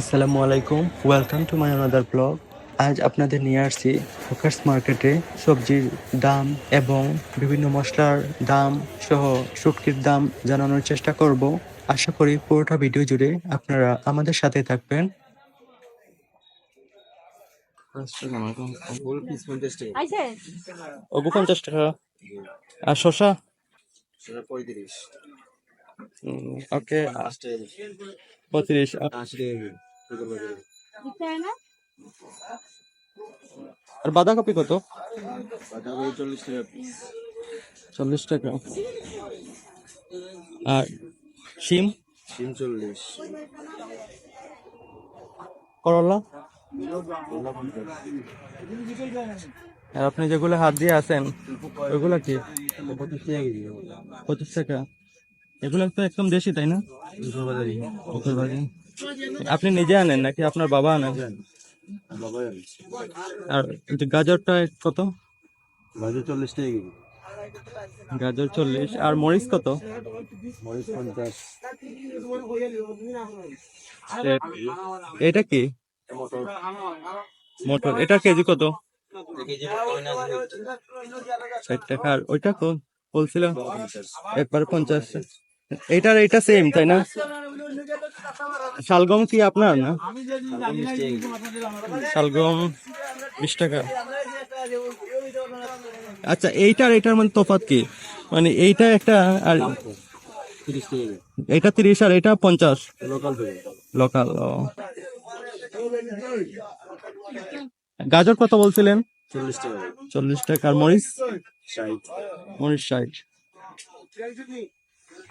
আসসালামু আলাইকুম। Welcome to my another blog আজ আপনাদের নিয়ে আসছি ফোকাস মার্কেটে সবজির দাম এবং বিভিন্ন মশলার দাম সহ শুটকির দাম জানানোর চেষ্টা করব। আশা করি পুরোটা ভিডিও জুড়ে আপনারা আমাদের সাথে থাকবেন। পঞ্চাশ টাকা। আর শশা পঁয়ত্রিশ। ওকে। পঁয়ত্রিশ। আর বাঁধাকপি কত? বাঁধাকপি চল্লিশ টাকা চল্লিশ টাকা। আর শিম? তিন চল্লিশ। করলা? আর আপনি যেগুলো হাত দিয়ে আছেন ওইগুলো কি? পঁচিশ টাকা। এগুলো তো একদম দেশি তাই না। আপনি নিজে আনেন নাকি আপনার বাবা আনেন? আর গাজরটা কত? গাজর চল্লিশ টাকা কেজি। গাজর চল্লিশ। আর মরিচ কত? মরিচ পঞ্চাশ। এটা কি? মটর। এটা কেজি কত? ষাট টাকা। আর ওইটা কত? বলছিল একবার পঞ্চাশ। এইটার এটা সেম তাই না? শালগম কি আপনার না? শালগম বিশ টাকা। আচ্ছা এইটার এটার মানে তফাৎ কি? মানে এইটা একটা আর এটা তিরিশ আর এটা পঞ্চাশ। লোকাল ও গাজর কত বলছিলেন? চল্লিশ টাকা। কেজি চল্লিশ টাকা। আর মরিচ? মরিচ ষাট।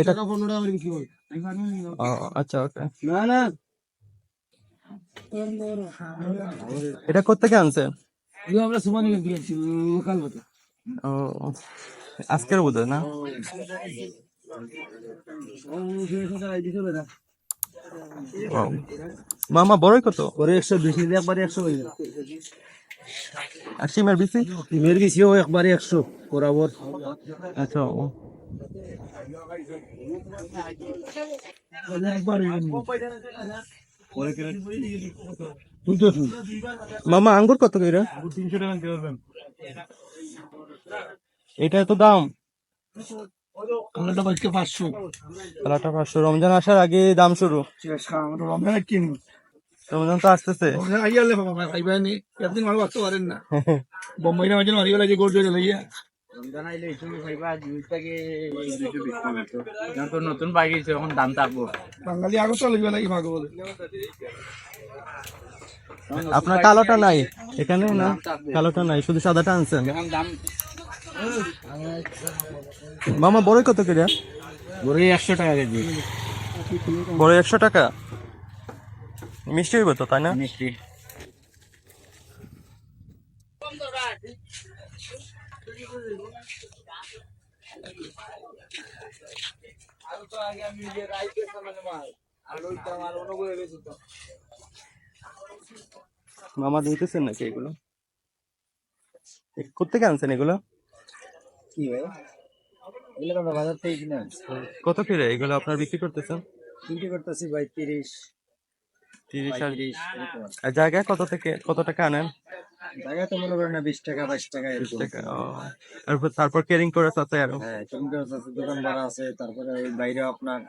এটা আচ্ছা ওকে। না না। এটা কোথেকে আনছেন এগুলো আমরা সুমানি দিয়েছি লোকাল মতো ও আজকের বোধ না? মামা বড়ই কত? একশো বিশ নিলে একবারে একশো হয়ে যাবে। আর সিমের বিসি? গেছিও একবারে একশো বরাবর। আচ্ছা মামা আঙ্গুর কত কইরা তিনশো টাকা এটা তো দাম পাঁচশো পাঁচশো রমজান আসার আগে দাম শুরু রমজান কিনি রমজান তো আসতেছে আলে বাবা নি একদিন মানুষ বাঁচতে পারেন না বোম্বাই না মাঝে মারিও লাগে গোল জোরে লইয়া নতুন বাইক হয়েছে এখন দাম থাকব বাঙালি আগত লইবা লাগে ভাগ বলে। আপনার কালোটা নাই এখানে না? কালোটা নাই শুধু সাদাটা আনছেন? মামা বড়ই কত করে? গড়ে একশো টাকা কেজি। বড় একশো টাকা? মিষ্টি হইব তো তাই না? মিষ্টি। মামা দিতেছেন নাকি এগুলো? কোত্থেকে আনছেন এগুলো? কি ভাই? এগুলো বাজার থেকে কিনে কত করে এগুলো আপনার বিক্রি করতেছেন? কিনতে করতেছি ভাই তিরিশ। তিরিশ আর। জায়গায় কত থেকে কত টাকা আনেন? জায়গা তো মনে করেন না বিশ টাকা বাইশ টাকা বিশ টাকা তারপর তারপর আরও? হ্যাঁ আছে দোকান ভাড়া আছে তারপরে ওই বাইরে আপনার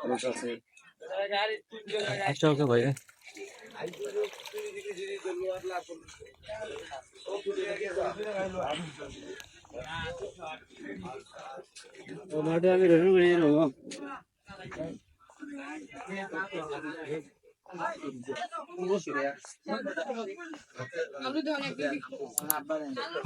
খরচ আছে। আচ্ছা ওকে ভাই। আমি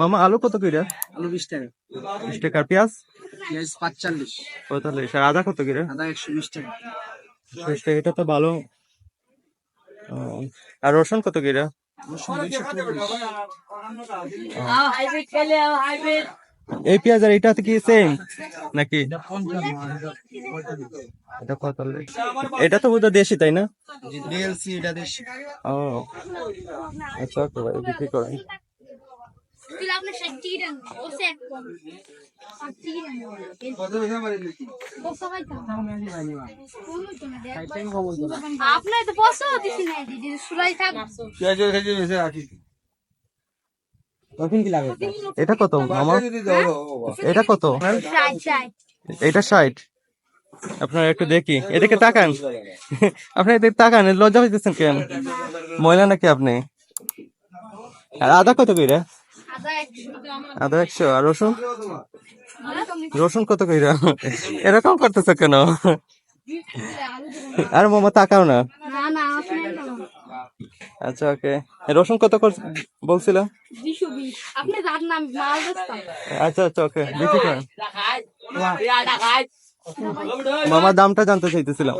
মামা আলু কত কইরা আলু বিশ টাকা। বিশ টাকা। আর পেঁয়াজ? পেঁয়াজ পাঁচচল্লিশ। পঁয়তাল্লিশ। আর আদা কত করে? আদা একশো বিশ টাকা। বিশ টাকা। এটা তো ভালো। আর রসুন কত কিরা? খেলে হাইব্রিড। এই পেঁয়াজ আর এটা কি সেম নাকি? এটা কত এটা তো বোধহয় দেশি তাই না? ডিএলসি এটা দেশি। ও। আচ্ছা তো ভাই বিক্রি আপনার তো দিদি সুলাই এটা কত? মামা হ্যাঁ? এটা কত? এটা ষাট। আপনারা একটু দেখি। এদিকে তাকান। আপনার এদিকে তাকান লজ্জা হইতেছেন কেন? ময়লা নাকি আপনি? আর আদা কত কইরা? আদা একশো। আর রসুন? হ্যাঁ, রসুন কত কইরা? এরকম করতেছ কেন? আর মামা তাকাও না। আচ্ছা ওকে রসুন কত বলছিল? আপনি আচ্ছা আচ্ছা ওকে দেখি মামা দামটা জানতে চাইতেছিলাম।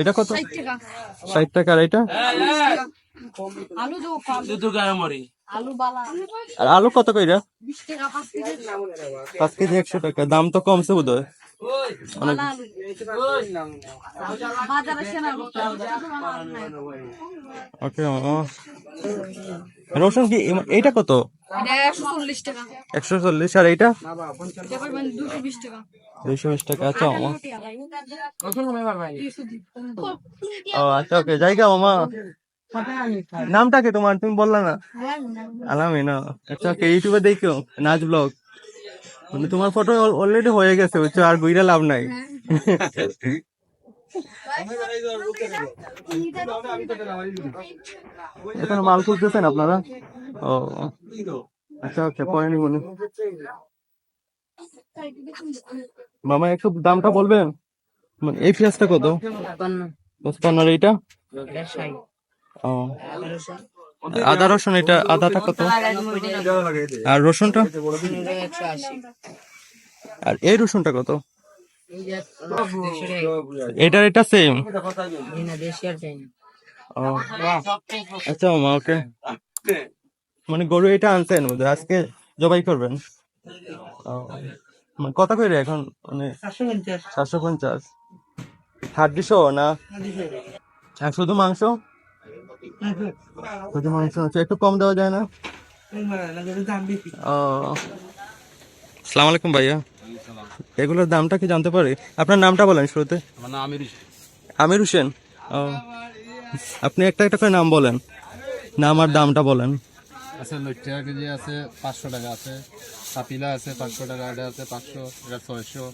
এটা কত? ষাট টাকা। আর এটা? আলু আর আলু কত কইরা? পাঁচ কেজি। একশো টাকা দাম তো কমছে বোধ হয় ওকে রসুন কি এইটা কত? একশো চল্লিশ আর এইটা? দুশো বিশ টাকা। দুইশো বিশ টাকা আচ্ছা মামা ও আচ্ছা ওকে জায়গা মামা নামটা কি তোমার? তুমি বললা না? আলামি না। আচ্ছা ওকে ইউটিউবে দেখো নাচ ব্লগ। মানে তোমার ফটো অলরেডি হয়ে গেছে বুঝছ? আর গুইরা লাভ নাই। এখন মাল খুঁজতেছেন আপনারা? ও আচ্ছা ওকে পরে নিব নি। মামা একটু দামটা বলবেন? মানে এই পেঁয়াজটা কত? পঁচপান্ন। এইটা? ও। আদা রসুন, এটা আদাটা কত? আর রসুনটা? আর এই রসুনটা কত? এটার এটা সেম আচ্ছা মামা ওকে। মানে গরু এটা আনছেন আজকে জবাই করবেন? মানে কত করে এখন? মানে সাতশো পঞ্চাশ। হাড্ডি সহ না? শুধু মাংস? শুধু মাংস আছে। একটু কম দেওয়া যায় না? ও। সালাম আলাইকুম ভাইয়া। এগুলোর দামটা কি জানতে পারি? আপনার নামটা বলেন শুরুতে। আমির আমির হোসেন। আপনি একটা একটা করে নাম বলেন। নাম আর দামটা বলেন। আছে টাকা কেজি আছে পাঁচশো টাকা আছে। পাতিলা আছে পাঁচশো টাকা এটা আছে পাঁচশো এটা ছয়শো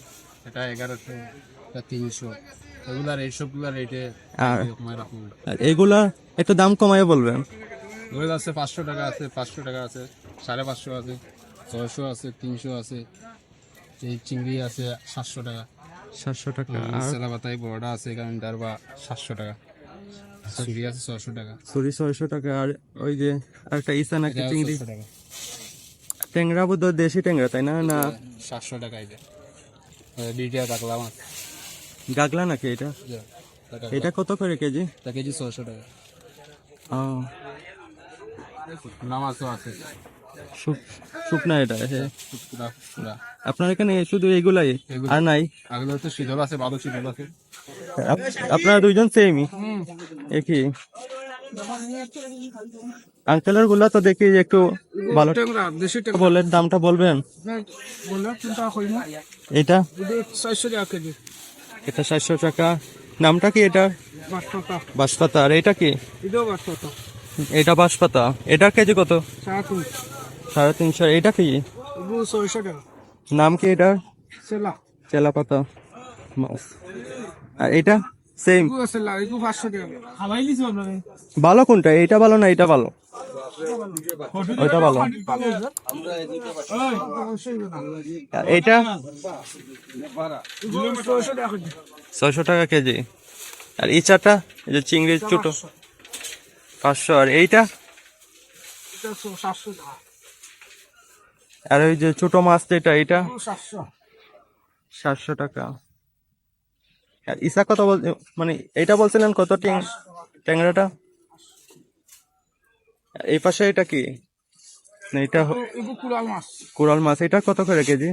এটা এগারোশো এটা তিনশো। রেটে এগুলা একটু দাম কমায় বলবেন। আছে পাঁচশো টাকা আছে পাঁচশো টাকা আছে সাড়ে পাঁচশো আছে ছয়শো আছে তিনশো আছে এই চিংড়ি আছে সাতশো টাকা। সাতশো টাকা আর সেলাপাতাই বড়টা আছে বা সাতশো টাকা। চুরি আছে ছয়শো টাকা। চুরি ছয়শো টাকা আর ওই যে একটা ইসা নাকি চিংড়ি? ট্যাংরা বোধ দেশি ট্যাংরা তাই না? না? সাতশো টাকা এটা দুইটা মাছ। গাগলা নাকি এটা? এটা কত করে কেজি? তা কেজি ছয়শো টাকা। ও। নামাজও আছে। শুক- শুকনা এটা হ্যাঁ আপনার এখানে শুধু এগুলাই আর নাই? আগলে তো শীতল আছে ভালো শীতল আছে। আপ- আপনারা দুইজন সেমই একই? আঙ্কেলেরগুলা তো দেখি একটু ভালো বলেন দামটা বলবেন? বললাম চিন্তা করি না। এটা ছয়শো টাকা কেজি। এটা সাতশো টাকা। নামটা কি এটা? বাসপাতা বাঁশপাতা। আর এটা কি? এটা বাঁশপাতা। এটার কেজি কত? সাড়ে তিনশো। এটা কি? নাম কি এটার? চেলা। পাতা আর এটা? সেম ভালো কোনটা? এটা ভালো না এটা ভালো? ওইটা ভালো। এটা ছয়শো টাকা কেজি ছয়শো টাকা কেজি। আর ইচাটা এই যে চিংড়ির ছোটো। পাঁচশো। আর এইটা? আর ওই যে ছোট মাছ যেটা এটা সাতশো। সাতশো টাকা। ইসা কত বল মানে এটা বলছিলেন কত টিং ট্যাংরাটা? এই পাশে এটা কি? না এটা এগুলো কুড়াল মাছ। কোরাল মাছ। এটা কত করে কেজি?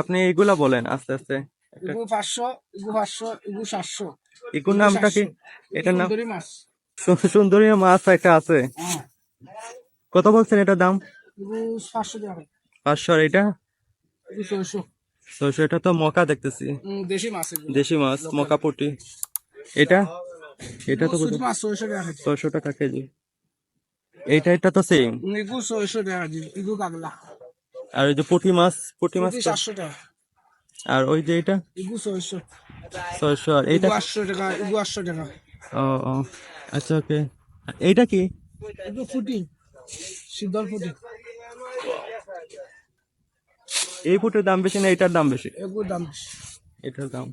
আপনি এইগুলা বলেন আস্তে আস্তে। এগুলো এগুলো এগুলো ইকুর নামটা কি? এটার নাম সুন্দরী মাছ। একটা আছে। হ্যাঁ। কত বলছেন এটার দাম? এগুলো পাঁচশো আর এটা এগুলো ছয়শো এটা তো মকা দেখতেছি। দেশি মাছ দেশি মাছ মকা পুটি। এটা? এটা তো শুধু মাছ ছয়শো টাকা কেজি। ছয়শো টাকা কেজি। এইটা এটা তো সেম উম, এগুলো ছয়শো টাকা কেজি এগুলো কাগলা আর ওই যে পুঁটি মাছ পুঁটি মাছ তো- সাতশো টাকা। আর ওই যে এটা? এগুলো ছয়শো। ছয়শো আর এইটা? এগুলো আটশো টাকা এগুলো আটশো টাকা। ও ও। আচ্ছা ওকে। এইটা কি? ফুটি শীতল ফুটি এই ফুটের দাম বেশি না এটার দাম বেশি? এগুলোর দাম বেশি। এটার দাম।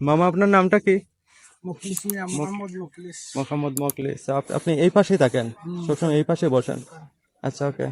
মামা আপনার নামটা কি? মোহাম্মদ মকলিস মোহাম্মদ আপনি এই পাশেই থাকেন? সবসময় এই পাশে বসেন? আচ্ছা ওকে।